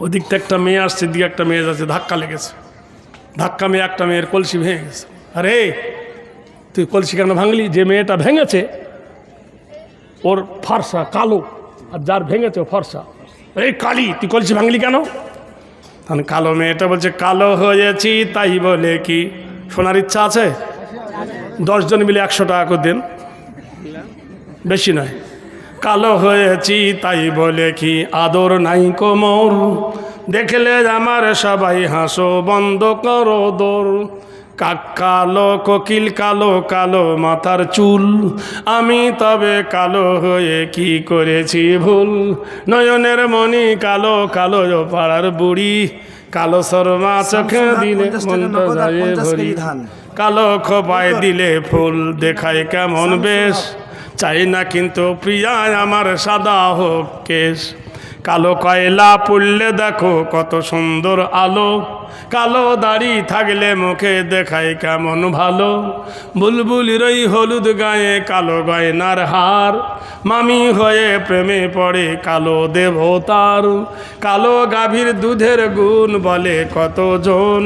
ওদিক থেকে একটা মেয়ে আসছে দিকে একটা মেয়ে যাচ্ছে, ধাক্কা লেগেছে। ধাক্কা মেয়ে একটা মেয়ের কলসি ভেঙে গেছে। আরে, তুই কলসি কেন ভাঙলি? যে মেয়েটা ভেঙেছে, ওর ফর্সা কালো, আর যার ভেঙেছে ও ফর্সা। এই কালি, তুই কলসি ভাঙলি কেন? তখন কালো মেয়েটা বলছে, কালো হয়েছি তাই বলে কি? শোনার ইচ্ছা আছে? দশজন মিলে একশো টাকা করে দেন। বেশি নয়। কালো হয়েছি তাই বলে কি আদর নাই কোমর দেখলে আমার সবাই হাসো বন্ধ করো দোর। কাক কালো কোকিল কালো কালো মাথার চুল। আমি তবে কালো হয়ে কি করেছি ভুল? নয়নের মণি কালো কালো পাড়ার বুড়ি। কালো সরমা চোখে দিলে কালো খোপায় দিলে ফুল দেখায় কেমন বেশ। চাই না কিন্তু প্রিয়া আমার সাদা হোক কেশ। কালো কয়লা পড়লে দেখো কত সুন্দর আলো। কালো দাড়ি থাকলে মুখে দেখায় কেমন ভালো। বুলবুলির ওই হলুদ গায়ে কালো গয়নার হার। মামি হয়ে প্রেমে পড়ে কালো দেবতার। কালো গাভীর দুধের গুণ বলে কতজন।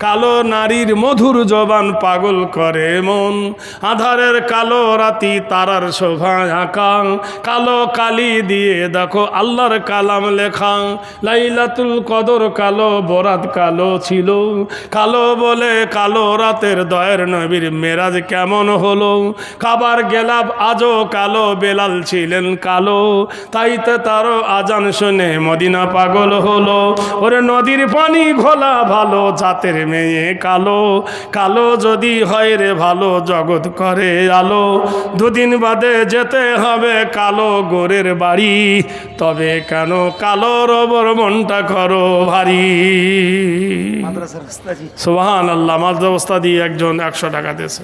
কালো নারীর মধুর জবান পাগল করে মন। আধারের কালো রাতি তারার শোভা আঁকা। কালো কালি দিয়ে দেখো আল্লাহর কালাম লেখা। লাইলাতুল কদর কালো, বরাত কালো ছিল। কালো বলে কালো রাতের দয়ের নবীর মেরাজ কেমন হলো? খাবার গেলাম আজও কালো, বেলাল ছিলেন কালো। তাইতে তারও আজান শুনে মদিনা পাগল হলো। ওরে নদীর পানি ঘোলা, ভালো জাতের মেয়ে কালো। কালো যদি হয় রে, ভালো জগৎ করে আলো। দুদিন বাদে যেতে হবে কালো গোরের বাড়ি। তবে কেন কালো রবর মনটা করো ভারী? সোহান আল্লাহ দিয়ে। একজন একশো টাকা দিয়েছে।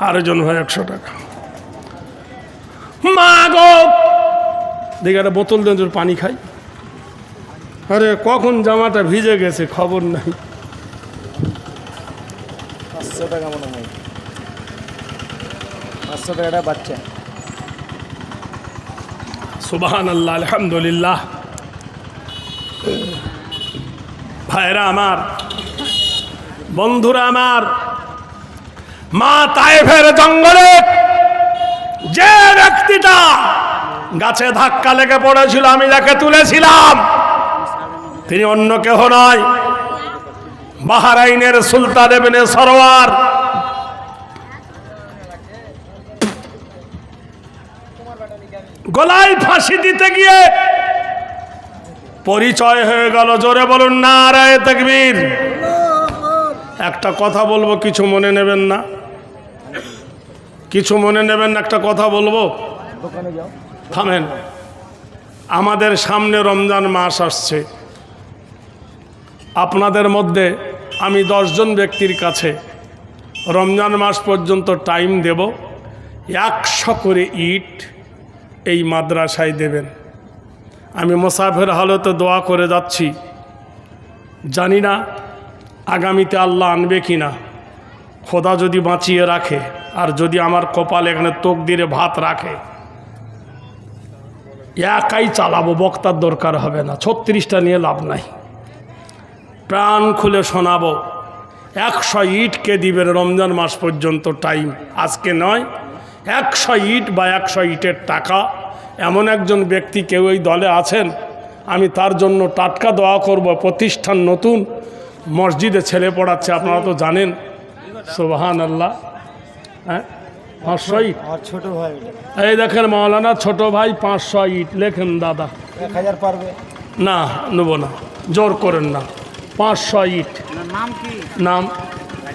আরেকজন ভাই একশো টাকা। মা গো! দেখে একটা বোতল দেন পানি খাই। আরে কখন জামাটা ভিজে গেছে খবর নাই। পাঁচশো টাকা মনে হয়। পাঁচশো টাকাটা বাচ্চা। সুবাহান আল্লাহ আলহামদুলিল্লাহ। ভাইরা আমার, বন্ধুরা আমার, মা তাইফের জঙ্গলে যে ব্যক্তিটা গাছে ধাক্কা লেগে পড়েছিল, আমি যাকে তুলেছিলাম, তিনি অন্য কেহ নয়। বাহারাইনের সুলতান এবেনে সরোয়ার গলায় ফাঁসি দিতে গিয়ে পরিচয় হয়ে গেল জোরে বলুন না রায় তকবীর একটা কথা বলব কিছু মনে নেবেন না? কিছু মনে নেবেন না একটা কথা বলব? থামেন। আমাদের সামনে রমজান মাস আসছে। আপনাদের মধ্যে আমি দশজন ব্যক্তির কাছে রমজান মাস পর্যন্ত টাইম দেব। একশো করে ইট এই মাদ্রাসায় দেবেন। আমি মোসাফের হালতে দোয়া করে যাচ্ছি। জানি না আগামীতে আল্লাহ আনবে কি না খোদা যদি বাঁচিয়ে রাখে আর যদি আমার কপাল এখানে তোক দিয়ে ভাত রাখে। একাই চালাবো, বক্তার দরকার হবে না। ছত্রিশটা নিয়ে লাভ নাই। প্রাণ খুলে শোনাবো, একশো ইটকে দিবেন রমজান মাস পর্যন্ত টাইম। আজকে নয়, একশো ইট বা একশো ইটের টাকা। এমন একজন ব্যক্তি কেউ এই দলে আছেন আমি তার জন্য টাটকা দোয়া করব প্রতিষ্ঠান নতুন মসজিদে ছেলে পড়াচ্ছে আপনারা তো জানেন। সোবাহান আল্লাহ হ্যাঁ? পাঁচশো ইট। ছোট ভাই এই দেখেন মৌলানা ছোট ভাই পাঁচশো ইট। লেখেন দাদা। এক হাজার পারবে। না নেব না। জোর করেন না। পাঁচশো ইট। নাম কি? নাম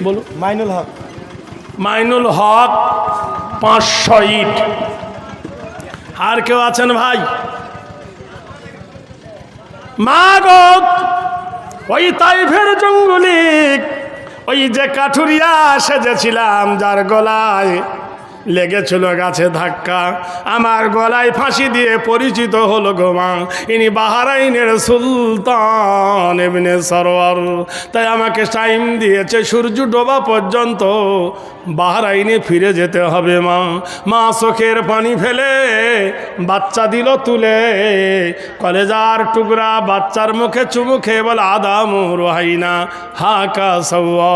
বলুন। মাইনুল হক। মাইনুল হক পাঁচশো ইট। আর কেউ আছেন ভাই? মা গো ওই তাইফের জঙ্গলিক ওই যে কাঠুরিয়া সেজেছিলাম যার গলায়। লেগেছিল গাছে ধাক্কা। আমার গলায় ফাঁসি দিয়ে পরিচিত হলো গোমা ইনি বাহারাইনের সুলতান এমনি সরোয়ার তাই আমাকে টাইম দিয়েছে সূর্য ডোবা পর্যন্ত। বাহারাইনে ফিরে যেতে হবে মা। মা চোখের পানি ফেলে বাচ্চা দিল তুলে। কলেজার টুকরা বাচ্চার মুখে চুমু খেয়ে বলে, আদাম রোহাইনা হাকা সৌয়া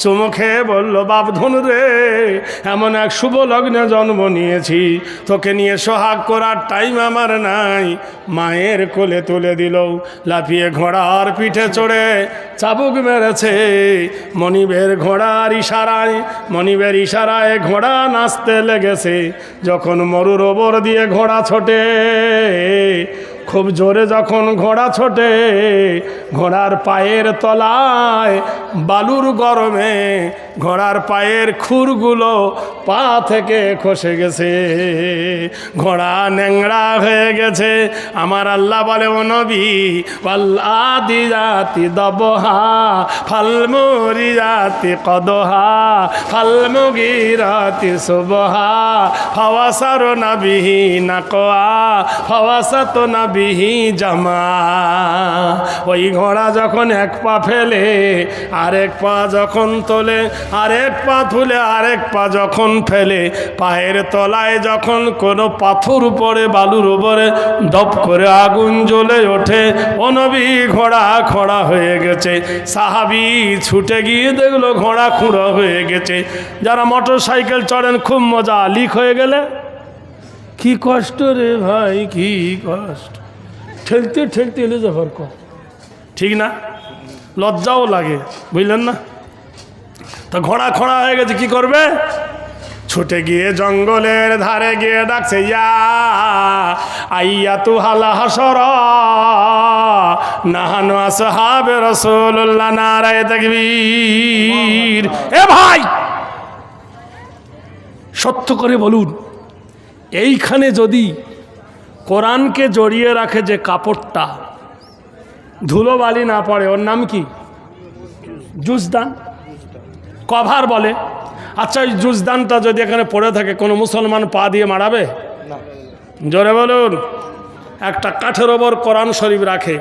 চুমু খেয়ে বলল, বাপ ধন রে, এমন এক শুভ লগ্নে জন্ম নিয়েছি। তোকে নিয়ে সোহাগ করার টাইম আমার নাই। মায়ের কোলে তুলে দিল, লাফিয়ে ঘোড়ার পিঠে চড়ে চাবুক মেরেছে। মনিবের ঘোড়ার ইশারায়, মনিবের ইশারায় ঘোড়া নাচতে লেগেছে। যখন মরুর ওপর দিয়ে ঘোড়া ছোটে, খুব জোরে যখন ঘোড়া ছোটে, ঘোড়ার পায়ের তলায় বালুর গরমে ঘোড়ার পায়ের খুরগুলো পা থেকে খসে গেছে। ঘোড়া ন্যাংরা হয়ে গেছে। আমার আল্লাহ বলে, ও নবী আদি জাতি দবহা ফালমুরি জাতি কদহা ফালমুগি রাতি সুবহা, ফাওয়াসার নাবিহি নাকোয়া, ফাওয়াসাত নাবিহি জামা। ওই ঘোড়া যখন এক পা ফেলে, আরেক পা যখন তোলে আরেক পা তুলে আরেক পা যখন ফেলে, পায়ের তলায় যখন কোনো পাথর উপরে, বালুর উপরে দপ করে আগুন জ্বলে ওঠে, অনবী ঘোড়া খোড়া হয়ে গেছে। সাহাবি ছুটে গিয়ে দেখল ঘোড়া খুঁড়ো হয়ে গেছে। যারা মোটর সাইকেল চড়েন, খুব মজা। লিক হয়ে গেলে? কি কষ্ট রে ভাই, কি কষ্ট। ঠেলতে ঠেলতে এলে যাবার ঠিক না? লজ্জাও লাগে, বুঝলেন না? তা ঘোড়া খোড়া হয়ে গেছে, কি করবে? ছুটে গিয়ে জঙ্গলের ধারে গিয়ে ডাকছে, ইয়া, আইয়া তু হালা হাসর নাহানো আসহাবে রসুল্লাহ নারায় তাকবীর। এ ভাই, সত্য করে বলুন, এইখানে যদি কোরআনকে জড়িয়ে রাখে যে কাপড়টা, ধুলোবালি না পড়ে, ওর নাম কি? জুজদান? কভার বলে। আচ্ছা ওই জুজদানটা যদি এখানে পড়ে থাকে কোনো মুসলমান পা দিয়ে মারাবে? জোরে বলুন একটা কাঠের ওপর কোরআন শরীফ রাখে।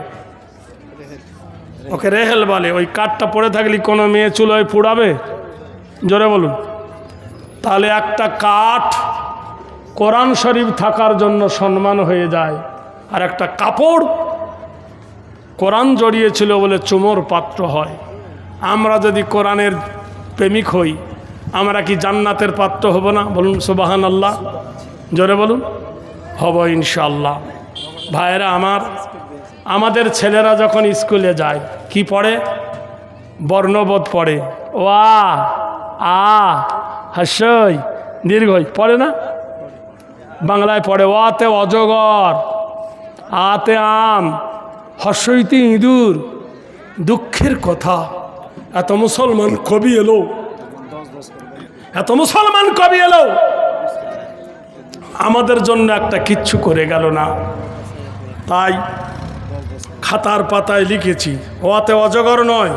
ওকে রেহেল বলে ওই কাঠটা পড়ে থাকলে কোনো মেয়ে চুলোয় পুড়াবে? জোরে বলুন। তাহলে একটা কাঠ কোরআন শরীফ থাকার জন্য সম্মান হয়ে যায় আর একটা কাপড় কোরআন জড়িয়েছিল বলে চুমোর পাত্র হয়। আমরা যদি কোরআনের প্রেমিক হই, আমরা কি জান্নাতের পাত্র হব না? বলুন সুবাহান আল্লাহ জোরে বলুন। হব ইনশাল্লাহ ভাইয়েরা আমার, আমাদের ছেলেরা যখন স্কুলে যায়, কি পড়ে? বর্ণবোধ পড়ে। ও আ, হাস্যই, দীর্ঘই। পড়ে না? বাংলায় পড়ে, ওয়াতে অজগর, আতে আম, হর্ষইতে ইঁদুর। দুঃখের কথা। এত মুসলমান কবি এলো। এত মুসলমান কবি এলো। আমাদের জন্য একটা কিচ্ছু করে গেল না। তাই খাতার পাতায় লিখেছি ওতে অজগর নয়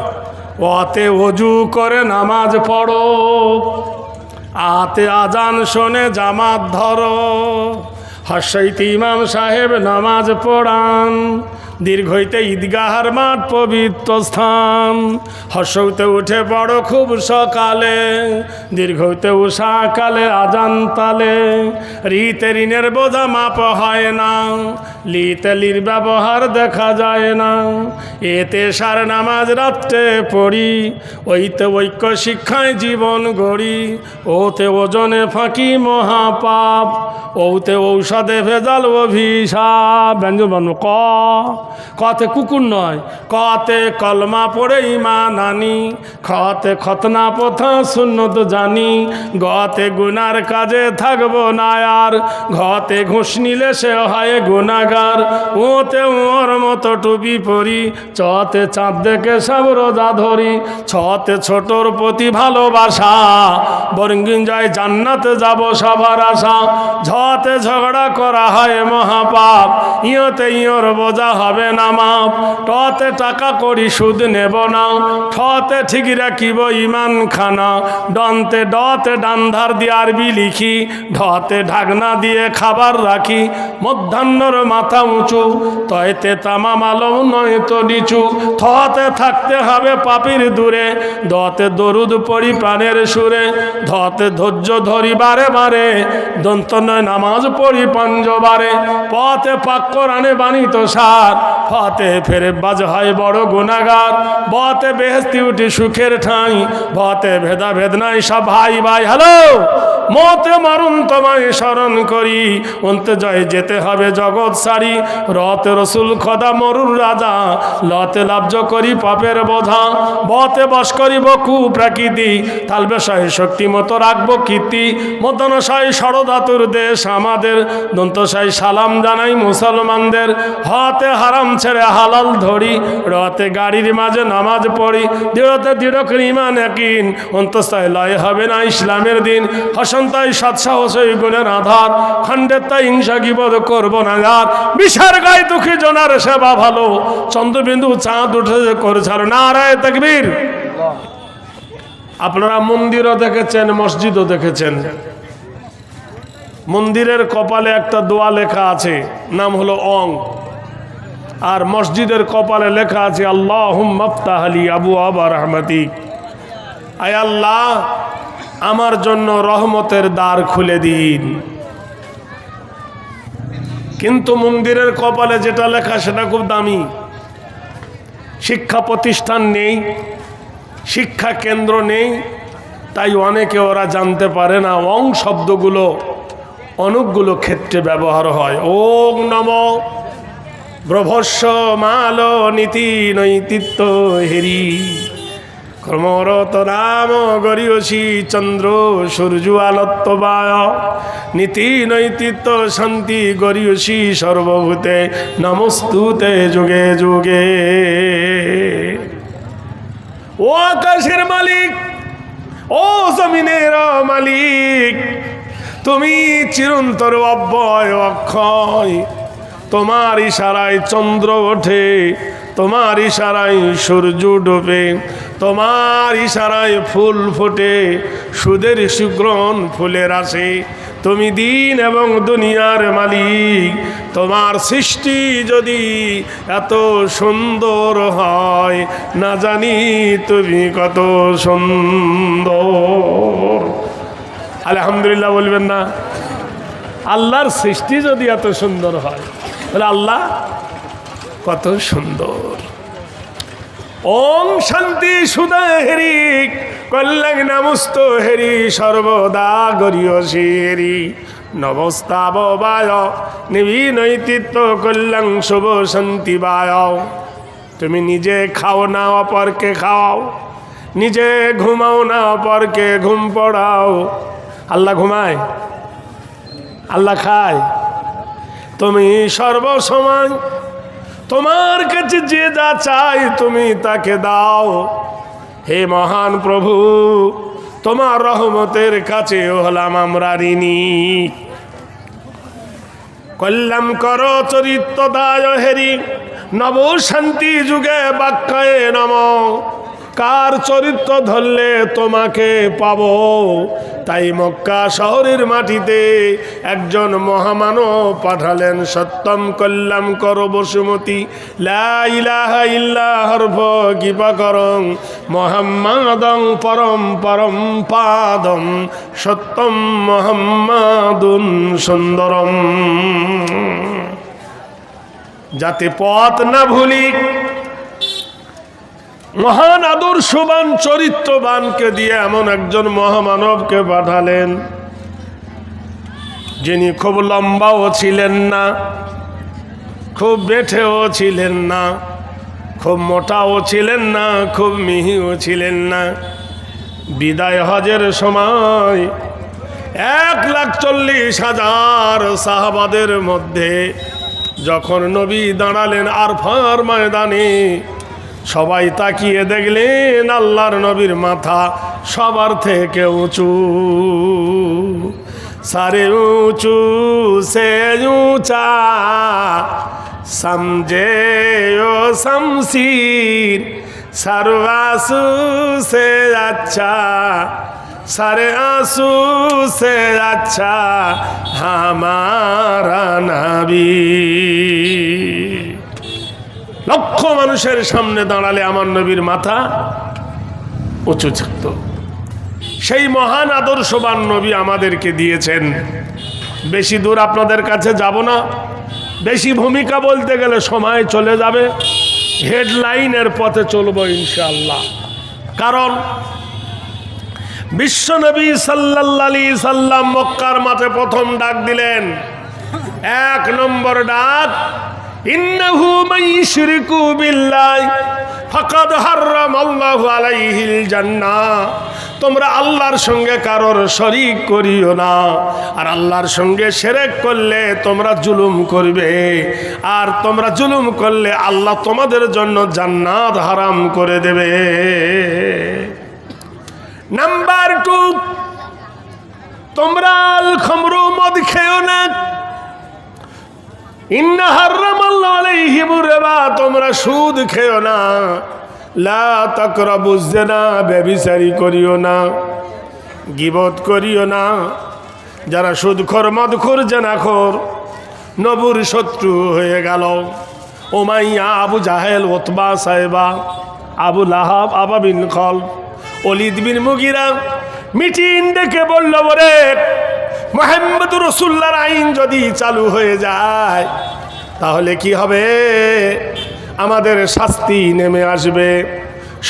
ওতে অজু করে নামাজ পড়ো, আতে আজান শোনে জামাত ধরো হর্ষইতে ইমাম সাহেব নামাজ পড়ান দীর্ঘইতে ঈদগাহার মাঠ পবিত্র স্থান হর্ষইতে উঠে পড়ো খুব সকালে, দীর্ঘইতে উষাকালে, আজান তালে। রিতে ঋণের বোঝা মাপ হয় না, লিতে লির ব্যবহার দেখা যায় না। এতে সার নামাজ রাত্রে পড়ি, ওইতে ঐক্য শিক্ষায় জীবন গড়ি। ওতে ওজনে ফাঁকি মহাপাপ, ওতে ঔষধে ভেজাল অভিশাপ। ব্যঞ্জন ক। কতে কুকুর নয়, কতে কলমা পড়ে ইমান আনি খতে খতনা পথা শূন্যত জানি, গতে গুনার কাজে থাকব না আর ঘতে ঘুষ নিলে সে হয় গুনাগার ওতে ওর মতো টুপি পরি, চতে চাঁদ দেখে সব রোজা ধরি, ছতে ছোটর প্রতি ভালোবাসা বরঙ্গিন যায় জান্নাতে যাব সবার আশা, ঝতে ঝগড়া করা হয় মহাপাপ, ইয়তে ইয়র বোঝা হবে হবে না মাপ। টতে টাকা করি সুদ নেব না। ঠতে ঠিক রাখিব ইমান খানা ডনতে ডতে ডান্ধার দিয়ে আরবি লিখি। ঢতে ঢাকনা দিয়ে খাবার রাখি। মধ্যাহ্নর মাথা উঁচু। তয়তে তামা মালম নয় তো নিচু। থতে থাকতে হবে পাপির দূরে। দতে দরুদ পড়ি প্রাণের সুরে। ধতে ধৈর্য ধরি বারে। বারে দন্ত নয় নামাজ পড়ি পঞ্জবারে। পথে পাক কোরআনে বাণিত সার। ফতে ফেরে বাজ হয় বড় গুণাগার। বতে বেহস্তি উঠি সুখের ঠাঁই। বতে ভেদা ভেদ নাই সব ভাই ভাই। হ্যালো! মতে মারুন তোমায় স্মরণ করি। অন্তে জয় যেতে হবে জগৎ সারি। রতে রসুল খদা মরুর রাজা। লতে লাভ্য করি পাপের বোঝা। বতে বস করিব কু প্রাকৃতি। তাল বিষয়ে শক্তি মতো রাখব কীর্তি। মদনশাই ষড়ধাতুর দেশ আমাদের। দন্তশাই সালাম জানাই মুসলমানদের। হতে হারাম ছেড়ে হালাল ধরি। রতে গাড়ির মাঝে নামাজ পড়ি। দৃঢ়তে দৃঢ় ইমান একিন। অন্তস্থায় লয় হবে না ইসলামের দিন। হসন্তাই সাত সাহসই গুণের আধার। খণ্ডের তাই হিংসা গিবদ করব না আর বিষার গায়ে দুঃখী জনার সেবা ভালো। চন্দ্রবিন্দু চাঁদ উঠে করেছে নারায় তকবীর। আপনারা মন্দিরও দেখেছেন, মসজিদও দেখেছেন। মন্দিরের কপালে একটা দোয়া লেখা আছে, নাম হলো অং। আর মসজিদের কপালে লেখা আছে আল্লাহ মফতাহালি আবু আবা রহমতি। আয় আল্লাহ, আমার জন্য রহমতের দ্বার খুলে দিন। কিন্তু মন্দিরের কপালে যেটা লেখা, সেটা খুব দামি। শিক্ষা প্রতিষ্ঠান নেই, শিক্ষা কেন্দ্র নেই, তাই অনেকে ওরা জানতে পারে না, অং শব্দগুলো অনেকগুলো ক্ষেত্রে ব্যবহার হয়। ওং নম। ব্রভস্য মাল নীতি নৈতিত্ব হেরি। ক্রমরত নাম গরিয়সী চন্দ্র সূর্য আলত্তবায় নীতি নৈতিত্ব শান্তি গরিয়সী সর্বভূতে নমস্তুতে যুগে যুগে। ও আকাশের মালিক, ও জমিনের মালিক, তুমি চিরন্তর অব্যয় অক্ষয়। তোমার ইশারায় চন্দ্র ওঠে, তোমার ইশারায় সূর্য ডোবে, তোমার ইশারায় ফুল ফোটে, সুদের সুগ্রহণ ফুলের আসে। তুমি দিন এবং দুনিয়ার মালিক, তোমার সৃষ্টি যদি এত সুন্দর হয়, না জানি তুমি কত সুন্দর। আলহামদুলিল্লাহ বলবেন না, আল্লাহর সৃষ্টি যদি এত সুন্দর হয় তাহলে আল্লাহ, কত সুন্দর। ওম শান্তি সুদা হেরি কল্যাণ নামস্ত হেরি সর্বদা গরিয়সী হেরি নবস্তাব বায় নিবি নৈতিত্ব, কল্যাণ, শুভ শান্তি বায়। তুমি নিজে খাও না, অপরকে খাও। নিজে ঘুমাও না, অপরকে ঘুম পড়াও। আল্লাহ ঘুমায়? আল্লাহ খায়? তুমি সর্বসময় তোমার কাছে যে যা চাই তুমি তাকে দাও। হে মহান প্রভু, তোমার রহমতের কাছে হলাম আমরা ঋণী। কল্যাণ কর চরিত্র দায় হেরি নব শান্তি যুগে বাক্যে নম। কার চরিত্র ধরলে তোমাকে পাব? তাই মক্কা শহরের মাটিতে একজন মহামানব পাঠালেন, সত্যম কল্যাণ কর বসুমতী ইল্লাহর্ভ কৃপা করং, মোহাম্মদং পরম পরম পাদম সত্যম মোহাম্মদুন সুন্দরম। যাতে পথ না ভুলি মহান আদর্শবান, চরিত্রবানকে দিয়ে এমন একজন মহামানবকে পাঠালেন যিনি খুব লম্বাও ছিলেন না, খুব বেঠেও ছিলেন না, খুব মোটাও ছিলেন না, খুব মিহিও ছিলেন না। বিদায় হজের সময় এক লাখ চল্লিশ হাজার সাহাবাদের মধ্যে যখন নবী দাঁড়ালেন আরফার ময়দানে সবাই তাকিয়ে দেখলেন আল্লাহর নবীর মাথা সবার থেকে উঁচু। সারে উঁচু, সে উঁচা। সমঝে ও শমশির সর্বাসু সে আচ্ছা। সারে আসু, সে আচ্ছা হামারা নবী। লক্ষ মানুষের সামনে দাঁড়ালে আমার নবীর মাথা উঁচু থাকত। সেই মহান আদর্শবান নবী আমাদেরকে দিয়েছেন। বেশি দূর আপনাদের কাছে যাব না। বেশি ভূমিকা বলতে গেলে সময় চলে যাবে। হেডলাইনের পথে চলবো ইনশাল্লাহ কারণ বিশ্বনবী সাল্লাল্লাহি সাল্লাম মক্কার মাঠে প্রথম ডাক দিলেন। এক নম্বর ডাক ইন্নাহু মাইশরিকু বিল্লাহ, ফাকাদ আলাইহিল জান্নাহ। তোমরা আল্লাহর সঙ্গে কারোর শরিক করিও না, আর আল্লাহর সঙ্গে সেরেক করলে তোমরা জুলুম করবে, আর তোমরা জুলুম করলে আল্লাহ তোমাদের জন্য জান্নাত হারাম করে দেবে। নাম্বার টু, তোমরা আল খমরু মদ না। ইন্না তোমরা সুদ খেও না। লা তাকরাবু জিনা ব্যভিচারী করিও না। গিবত করিও না। যারা সুদখোর মদখোর জেনাখোর নবুর শত্রু হয়ে গেল। ওমাইয়া আবু জাহেল ওতবা সাহেবা, আবু লাহাব, আবা বিন খল অলিদ বিন মুগিরা মিটিং ডেকে বলল বরে মোহাম্মদ রসুল্লার আইন যদি চালু হয়ে যায় তাহলে কি হবে? আমাদের শাস্তি নেমে আসবে।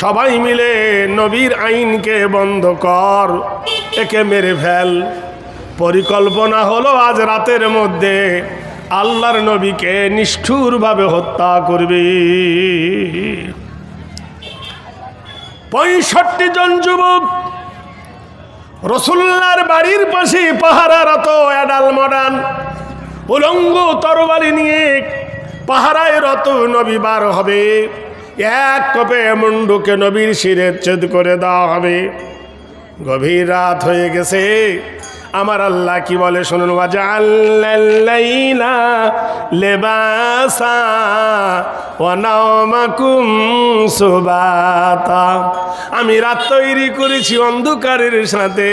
সবাই মিলে নবীর আইনকে বন্ধ কর, একে মেরে ফেল। পরিকল্পনা হলো আজ রাতের মধ্যে আল্লাহর নবীকে নিষ্ঠুরভাবে হত্যা করবে। পঁয়ষট্টি জন যুবক রসুল্লার বাড়ির পাশে পাহারারত অ্যাডাল মডার্ন উলঙ্গ তরবারি নিয়ে পাহারায় রত নবী বার হবে। এক কপে মুন্ডুকে নবীর শিরে ছেদ করে দেওয়া হবে। গভীর রাত হয়ে গেছে। আমার আল্লাহ কি বলে শুনুন আমি রাত তৈরি করেছি অন্ধকারের সাথে।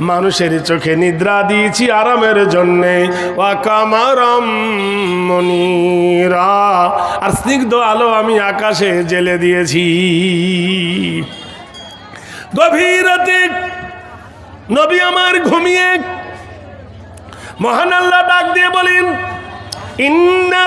মানুষের চোখে নিদ্রা দিয়েছি আরামের জন্যে। আর স্নিগ্ধ আলো আমি আকাশে জেলে দিয়েছি। গভীর রাতে নবী আমার ঘুমিয়ে মহান আল্লাহ ডাক দিয়ে বলেন ইন্না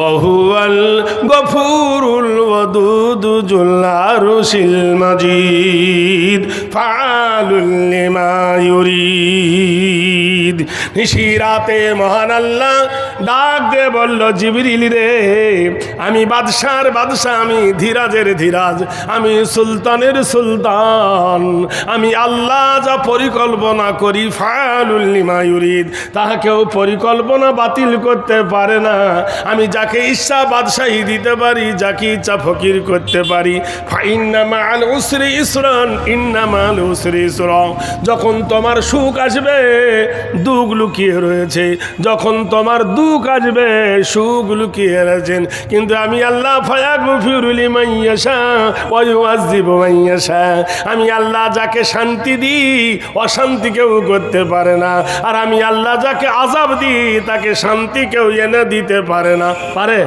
বাতুশা রাব্বিকা লাশাদীদ ইন্নাহু হুয়া ইবদি ওয়া ইউঈদ ওয়া হুয়াল গফুরুল ওয়াদুদ জুল আরশিল মাজিদ নিশিরাতে মহান আল্লাহ ডাক দে বলল, জিবরিল রে, আমি বাদশার বাদশাহ, আমি ধীরাজের ধীরাজ, আমি সুলতানের সুলতান, আমি আল্লাহ যা পরিকল্পনা করি ফায়ালুল্লিমা ইউরিদ তাহা কেউ পরিকল্পনা বাতিল করতে পারে না। আমি যাকে ইচ্ছা বাদশাহী দিতে পারি, যাকে ইচ্ছা ফকির করতে পারি। ফাইন্নামা আল উসরি ইসরান, ইন্নামা আল উসরি ইসরা। যখন তোমার সুখ আসবে, দুঃখ লুকিয়ে রয়েছে। যখন তোমার দুঃখ আসবে, সুখ লুকিয়ে রয়েছেন কিন্তু আমি আল্লাহ ফায়া গফিরুলি মাইয়াশা ওয়াজীব মাইয়াশা আমি আল্লাহ যাকে শান্তি দিই, অশান্তি কেউ করতে পারে না। আর আমি আল্লাহ যাকে আজাব দিই, তাকে শান্তি কেউ এনে দিতে পারে না। পারে।